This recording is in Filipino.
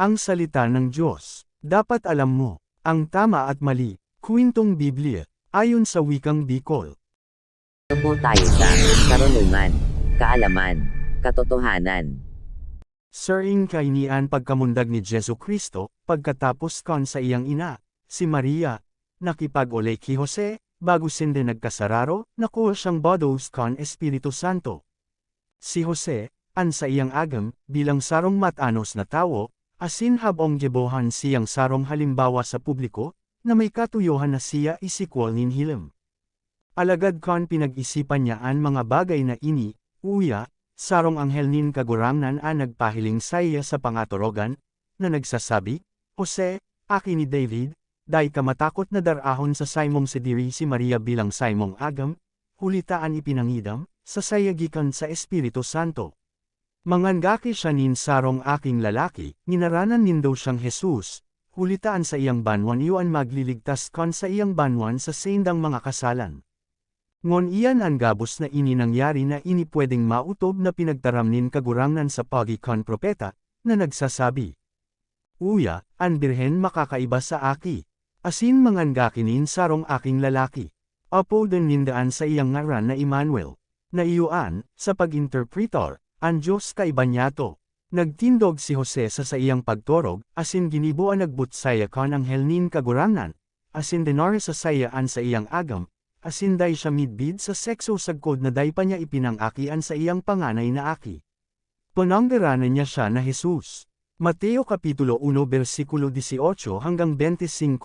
Ang salita ng Diyos. Dapat alam mo, ang tama at mali, kwentong Biblia, ayon sa wikang Bicol. Po tayo sa karunungan, kaalaman, katotohanan. Sir ing kainian pagkamundag ni Jesu Kristo, pagkatapos kon sa iyang ina, si Maria, nakipag-ule ki Jose, bago sinde nagkasararo, nakuha siyang bodos kon Espiritu Santo. Si Jose, an sa iyang agam, bilang sarong matanos na tao, asin habong gebohan siyang sarong halimbawa sa publiko, na may katuyohan na siya isikwal nin hilim. Alagad kon pinag-isipan niya an mga bagay na ini, uya, sarong anghel nin kagurangnan an nagpahiling sa iya sa pangatorogan, na nagsasabi, Jose, aki ni David, day ka matakot na darahon sa saymong sidiri si Maria bilang saymong agam, hulitaan ipinangidam, sa sayagikan sa Espiritu Santo. Mangangaki siya nin sarong aking lalaki, ninaranan nindo siyang Jesus, hulitaan sa iyang banwan iwan magliligtas kon sa iyang banwan sa sendang mga kasalan. Ngon iyan ang gabos na ini nangyari na ini pwedeng mautob na pinagtaramnin kagurangan sa pagikon propeta, na nagsasabi. Uya, ang birhen makakaiba sa aki. Asin mangangakinin sarong aking lalaki. Apo din nindaan sa iyang ngaran na Emmanuel. Na iyuan, sa pag-interpretor, ang Diyos kaiba niya to. Nagtindog si Jose sa sa iyang pagtorog, asin ginibo ang nagbutsaya kon ang helnin kagurangan, asin dinor sa sayaan sa iyang agam, asin day siya midbid sa sekso sagkod na day pa niya ipinangakian sa iyang panganay na aki. Pananggaranan niya siya na Jesus. Mateo Kapitulo 1 versikulo 18 hanggang 25